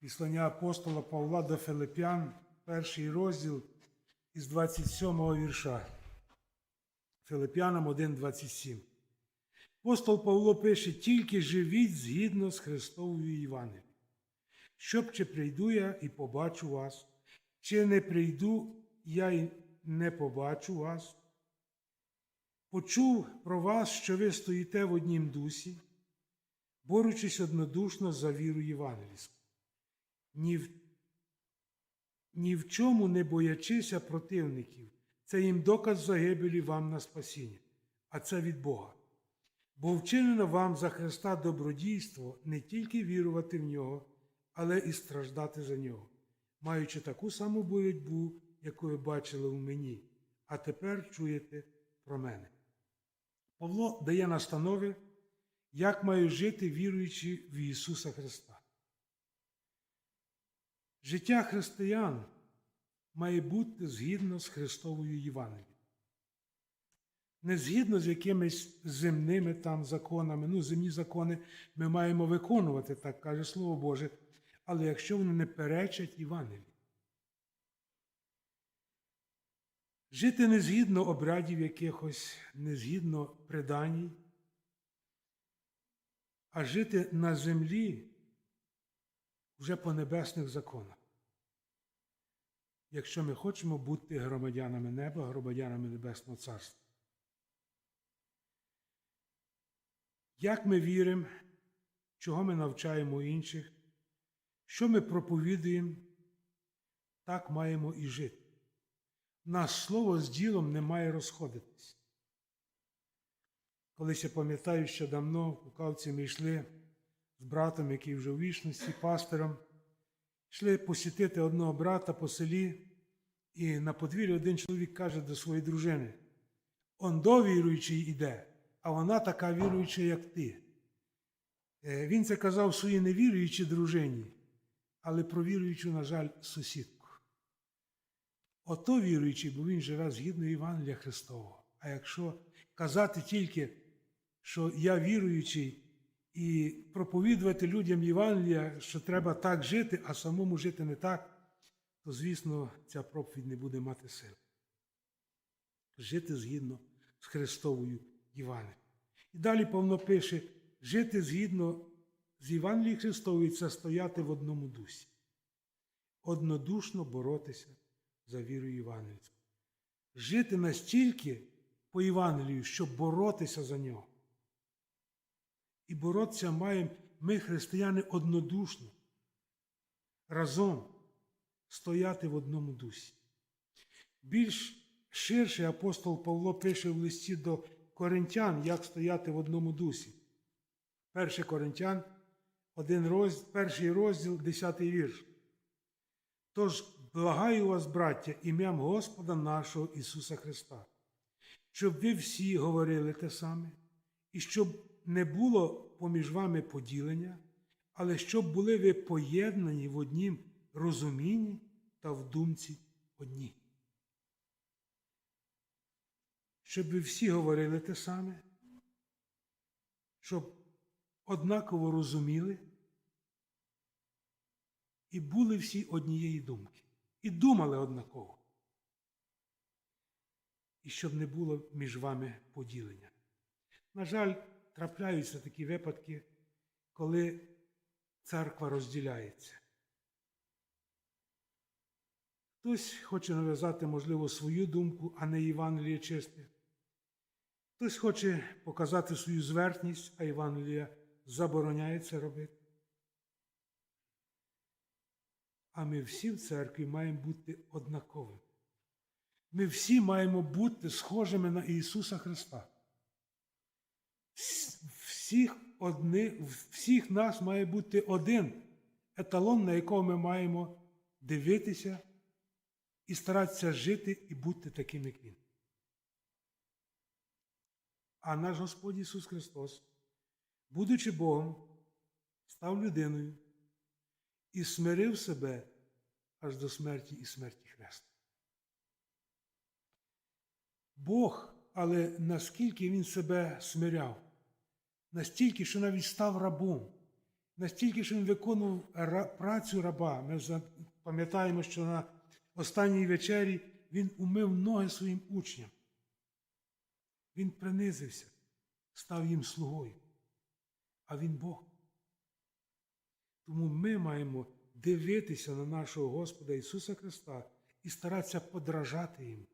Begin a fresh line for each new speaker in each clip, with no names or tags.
Післання апостола Павла до Филип'ян, перший розділ із 27 вірша. Филип'янам 1,27. Апостол Павло пише: тільки живіть згідно з Христовою Євангелією. Щоб чи прийду я і побачу вас, чи не прийду я і не побачу вас. Почув про вас, що ви стоїте в однім дусі, борючись однодушно за віру євангельську. Ні в, ні в чому не боячися противників, це їм доказ загибелі вам на спасіння, а це від Бога. Бо вчинено вам за Христа добродійство не тільки вірувати в нього, але і страждати за нього, маючи таку саму боротьбу, яку ви бачили у мені, а тепер чуєте про мене. Павло дає настанови, як мають жити віруючи в Ісуса Христа. Життя християн має бути згідно з Христовою Євангелією. Не згідно з якимись земними там законами, ну, земні закони ми маємо виконувати, так каже Слово Боже, але якщо вони не перечать Євангелії. Жити не згідно обрядів якихось, не згідно преданій, а жити на землі вже по небесних законах. Якщо ми хочемо бути громадянами неба, громадянами Небесного Царства. Як ми віримо, чого ми навчаємо інших, що ми проповідуємо, так маємо і жити. Наш слово з ділом не має розходитись. Колись я пам'ятаю, що давно у Кавці ми йшли з братом, який вже у вічності, пастором, йшли посітити одного брата по селі, і на подвір'ї один чоловік каже до своєї дружини: Он довіруючий іде, а вона така віруюча, як ти. Е, Він це казав своїй невіруючій дружині, але про віруючу, на жаль, сусідку. Ото віруючий, бо він живе згідно Євангелія Христового. А якщо казати тільки, що я віруючий, і проповідувати людям Євангелія, що треба так жити, а самому жити не так, то, звісно, ця проповідь не буде мати сили. Жити згідно з Христовою Євангелією. І далі Павло пише: жити згідно з Євангелією Христовою це стояти в одному дусі, однодушно боротися за віру Євангельську. Жити настільки по Євангелію, щоб боротися за нього. Боротися маємо ми, християни, однодушно, разом стояти в одному дусі. Більш ширше апостол Павло пише в листі до коринтян, як стояти в одному дусі. 1 Коринтян, один розділ, перший розділ, 10 вірш. Тож благаю вас, браття, ім'ям Господа нашого Ісуса Христа, щоб ви всі говорили те саме, і щоб не було поміж вами поділення, але щоб були ви поєднані в однім розумінні та в думці одній. Щоб ви всі говорили те саме, щоб однаково розуміли і були всі однієї думки, і думали однаково. І щоб не було між вами поділення. На жаль, трапляються такі випадки, коли церква розділяється. Хтось хоче нав'язати, можливо, свою думку, а не Євангеліє чисте. Хтось хоче показати свою звертність, а Євангелія забороняє це робити. А ми всі в церкві маємо бути однаковими. Ми всі маємо бути схожими на Ісуса Христа. Всіх, одни, всіх нас має бути один еталон, на якого ми маємо дивитися і старатися жити і бути таким, як Він. А наш Господь Ісус Христос, будучи Богом, став людиною і смирив себе аж до смерті і смерті Хреста. Бог, але наскільки Він себе смиряв, настільки, що навіть став рабом, настільки, що він виконував працю раба. Ми пам'ятаємо, що на останній вечері він умив ноги своїм учням. Він принизився, став їм слугою. А він Бог. Тому ми маємо дивитися на нашого Господа Ісуса Христа і старатися подражати Йому,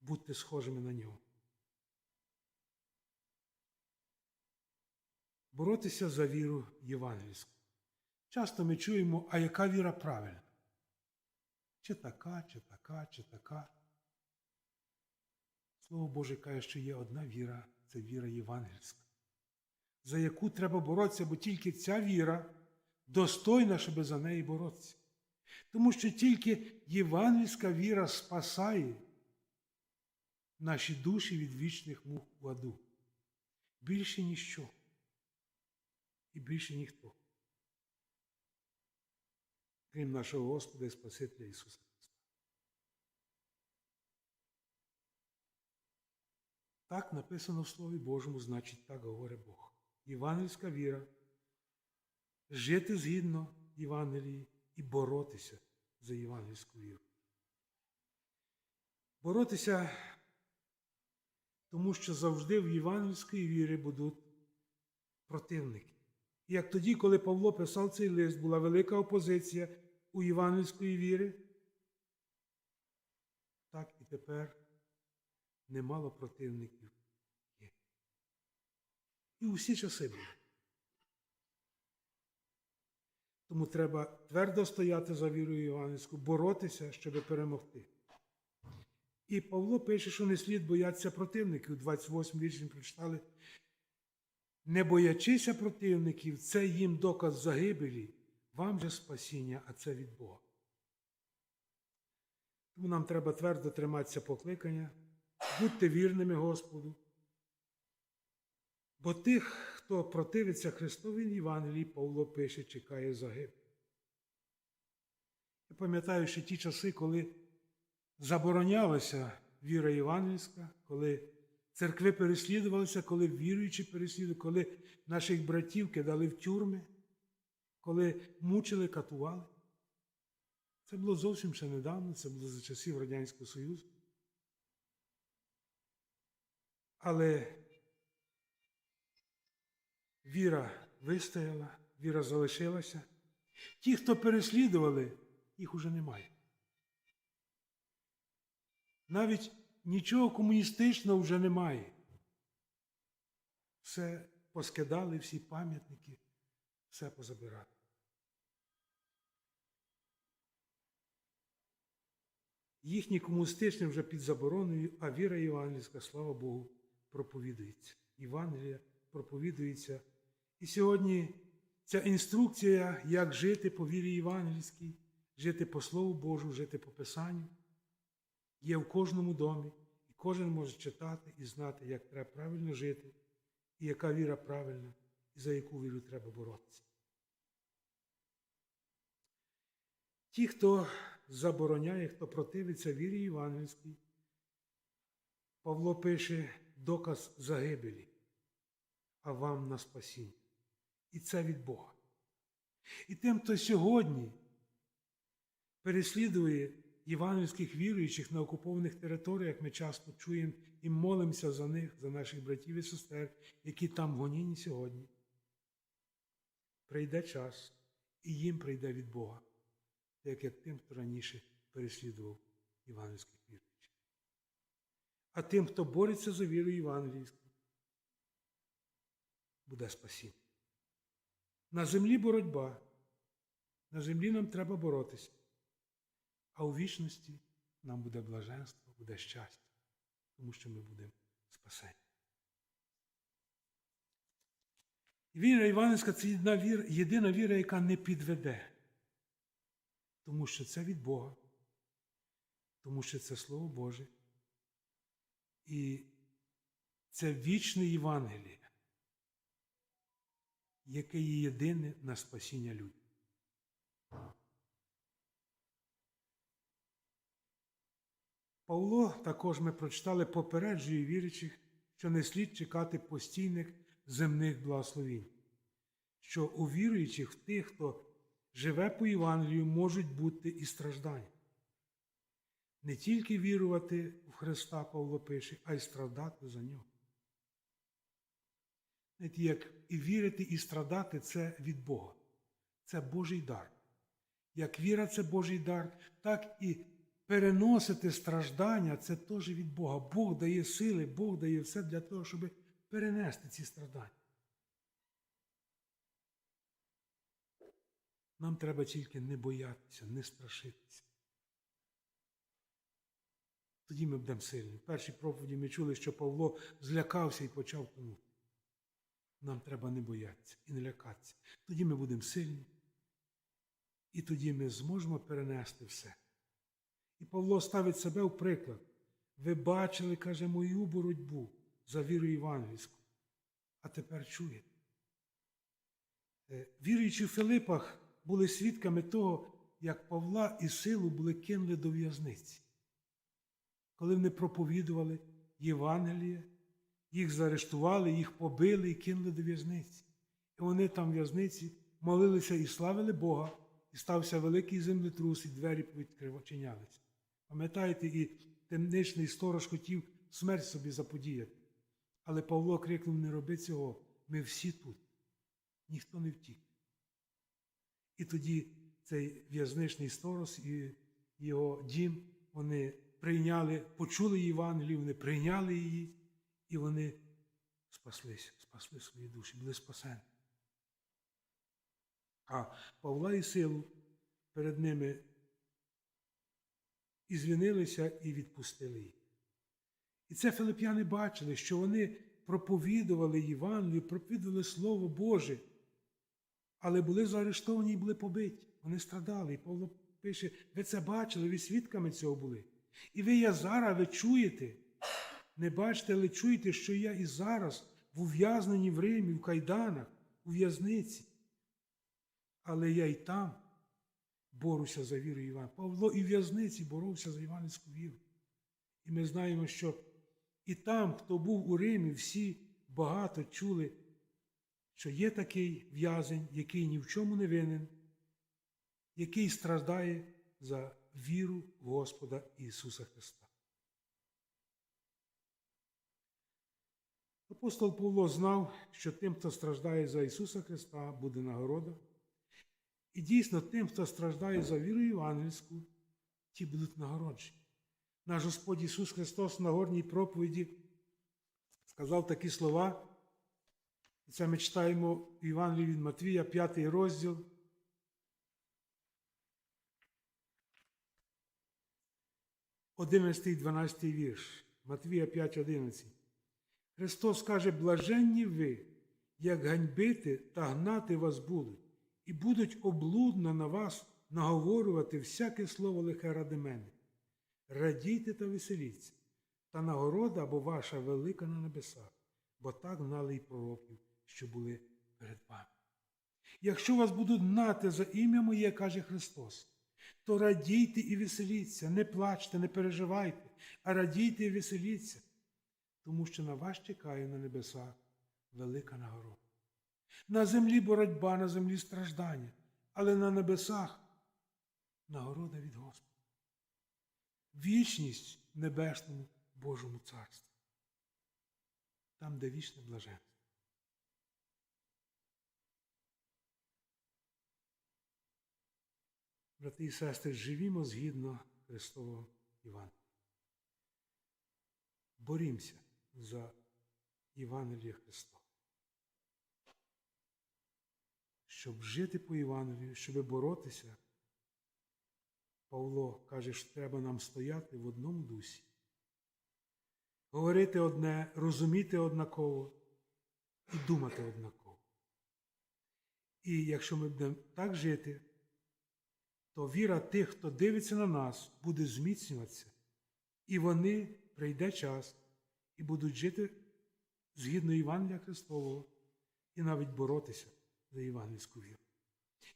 бути схожими на Нього. Боротися за віру євангельську. Часто ми чуємо, а яка віра правильна? Чи така, чи така, чи така. Слово Боже каже, що є одна віра це віра євангельська, за яку треба боротися, бо тільки ця віра достойна, щоб за неї боротися. Тому що тільки євангельська віра спасає наші душі від вічних мук в аду. Більше ніщо. І більше ніхто. Крім нашого Господа і Спасителя Ісуса Христа. Так написано в Слові Божому, значить, так говорить Бог. Євангельська віра жити згідно Євангелії і боротися за євангельську віру. Боротися, тому що завжди в євангельській вірі будуть противники. Як тоді, коли Павло писав цей лист, була велика опозиція у євангельської віри, так і тепер немало противників є. І у всі часи були. Тому треба твердо стояти за вірою євангельську, боротися, щоб перемогти. І Павло пише, що не слід боятися противників. 28 вірші прочитали. Не боячися противників, це їм доказ загибелі, вам же спасіння, а це від Бога. Тому нам треба твердо триматися покликання, будьте вірними Господу. Бо тих, хто противиться Христовій Євангелії, Павло пише, чекає загибель. Я пам'ятаю ще ті часи, коли заборонялася віра євангельська, коли церкви переслідувалися, коли віруючі переслідували, коли наших братів кидали в тюрми, коли мучили, катували. Це було зовсім ще недавно, це було за часів Радянського Союзу. Але віра вистояла, віра залишилася. Ті, хто переслідували, їх уже немає. Навіть нічого комуністичного вже немає. Все поскидали, всі пам'ятники, все позабирали. Їхні комуністичні вже під забороною, а віра євангельська, слава Богу, проповідується. Євангелія проповідується. І сьогодні ця інструкція, як жити по вірі євангельській, жити по Слову Божу, жити по Писанню, є в кожному домі, і кожен може читати і знати, як треба правильно жити, і яка віра правильна, і за яку віру треба боротися. Ті, хто забороняє, хто противиться вірі євангельській, Павло пише доказ загибелі, а вам на спасіння. І це від Бога. І тим, хто сьогодні переслідує євангельських віруючих на окупованих територіях, ми часто чуємо і молимося за них, за наших братів і сестер, які там в гонінні сьогодні. Прийде час, і їм прийде від Бога, так як тим, хто раніше переслідував євангельських віруючих. А тим, хто бореться за віру євангельську, буде спасіння. На землі боротьба. На землі нам треба боротися. А у вічності нам буде блаженство, буде щастя, тому що ми будемо спасені. Віра Іванівська це єдина віра, єдина віра, яка не підведе. Тому що це від Бога, тому що це Слово Боже. І це вічне Євангеліє яке є єдине на спасіння людям. Павло також ми прочитали попереджує віруючих, що не слід чекати постійних земних благословінь, що у віруючих в тих, хто живе по Євангелію, можуть бути і страждання. Не тільки вірувати в Христа, Павло пише, а й страдати за нього. Знаєте, як і вірити, і страдати це від Бога. Це Божий дар. Як віра це Божий дар, так і переносити страждання це теж від Бога. Бог дає сили, Бог дає все для того, щоб перенести ці страждання. Нам треба тільки не боятися, не страшитися. Тоді ми будемо сильні. В першій проповіді ми чули, що Павло злякався і почав тонути. Нам треба не боятися і не лякатися. Тоді ми будемо сильні. І тоді ми зможемо перенести все. І Павло ставить себе в приклад. Ви бачили, каже, мою боротьбу за віру євангельську. А тепер чуєте. Віруючи в Филипах були свідками того, як Павла і силу були кинули до в'язниці. Коли вони проповідували Євангеліє, їх заарештували, їх побили і кинули до в'язниці. І вони там в в'язниці молилися і славили Бога, і стався великий землетрус, і двері повідкривочинялися. Пам'ятаєте, і темничний сторож хотів смерть собі заподіяти. Але Павло крикнув: не роби цього, ми всі тут, ніхто не втік. І тоді цей в'язничний сторож і його дім, вони прийняли, почули Євангелію, вони прийняли її, і вони спаслися, спасли свої душі, були спасені. А Павла і силу перед ними і звінилися, і відпустили їх. І це филип'яни бачили, що вони проповідували Євангелію, проповідували Слово Боже, але були заарештовані і були побиті. Вони страдали. І Павло пише, ви це бачили, ви свідками цього були. І ви я зараз, ви чуєте, не бачите, але чуєте, що я і зараз в ув'язненні в Римі, в кайданах, у в'язниці. Але я і там борюся за віру Івана. Павло і в в'язниці боровся за іванську віру. І ми знаємо, що і там, хто був у Римі, всі багато чули, що є такий в'язень, який ні в чому не винен, який страждає за віру Господа Ісуса Христа. Апостол Павло знав, що тим, хто страждає за Ісуса Христа, буде нагорода. І дійсно тим, хто страждає за віру євангельську, ті будуть нагороджені. Наш Господь Ісус Христос на горній проповіді сказав такі слова. І це ми читаємо в Євангелії від Матвія, 5 розділ. Одинадцятий, 12 вірш. Матвія 5, 11. Христос каже, блаженні ви, як ганьбити та гнати вас будуть, і будуть облудно на вас наговорювати всяке слово лихе ради мене. Радійте та веселіться, та нагорода або ваша велика на небесах, бо так гнали й пророків, що були перед вами. Якщо вас будуть гнати за ім'я моє, каже Христос, то радійте і веселіться, не плачте, не переживайте, а радійте і веселіться, тому що на вас чекає на небесах велика нагорода. На землі боротьба, на землі страждання, але на небесах нагорода від Господа. Вічність в небесному Божому царстві. Там, де вічне блаженство. Брати і сестри, живімо згідно Христового Івана. Борімося за Євангеліє Христова. Щоб жити по Євангелію, щоб боротися, Павло каже, що треба нам стояти в одному дусі, говорити одне, розуміти однаково і думати однаково. І якщо ми будемо так жити, то віра тих, хто дивиться на нас, буде зміцнюватися, і вони прийде час і будуть жити згідно Євангелія Христового і навіть боротися за євангельську віру.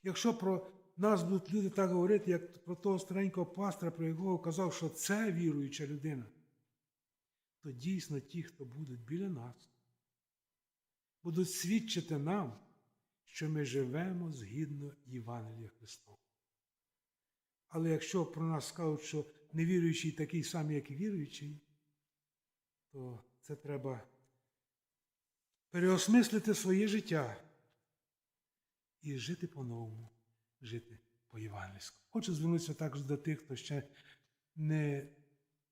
Якщо про нас будуть люди так говорити, як про того старенького пастора, про якого казав, що це віруюча людина, то дійсно ті, хто будуть біля нас, будуть свідчити нам, що ми живемо згідно Євангелія Христова. Але якщо про нас скажуть, що невіруючий такий самий, як і віруючий, то це треба переосмислити своє життя і жити по-новому, жити по-євангельському. Хочу звернутися також до тих, хто ще не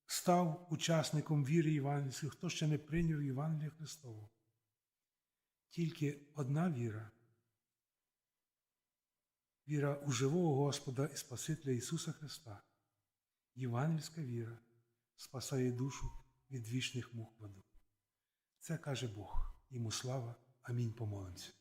став учасником віри євангельської, хто ще не прийняв Євангелія Христового. Тільки одна віра. Віра у живого Господа і Спасителя Ісуса Христа. Євангельська віра спасає душу від вічних мук в аду. Це каже Бог. Йому слава. Амінь. Помолимося.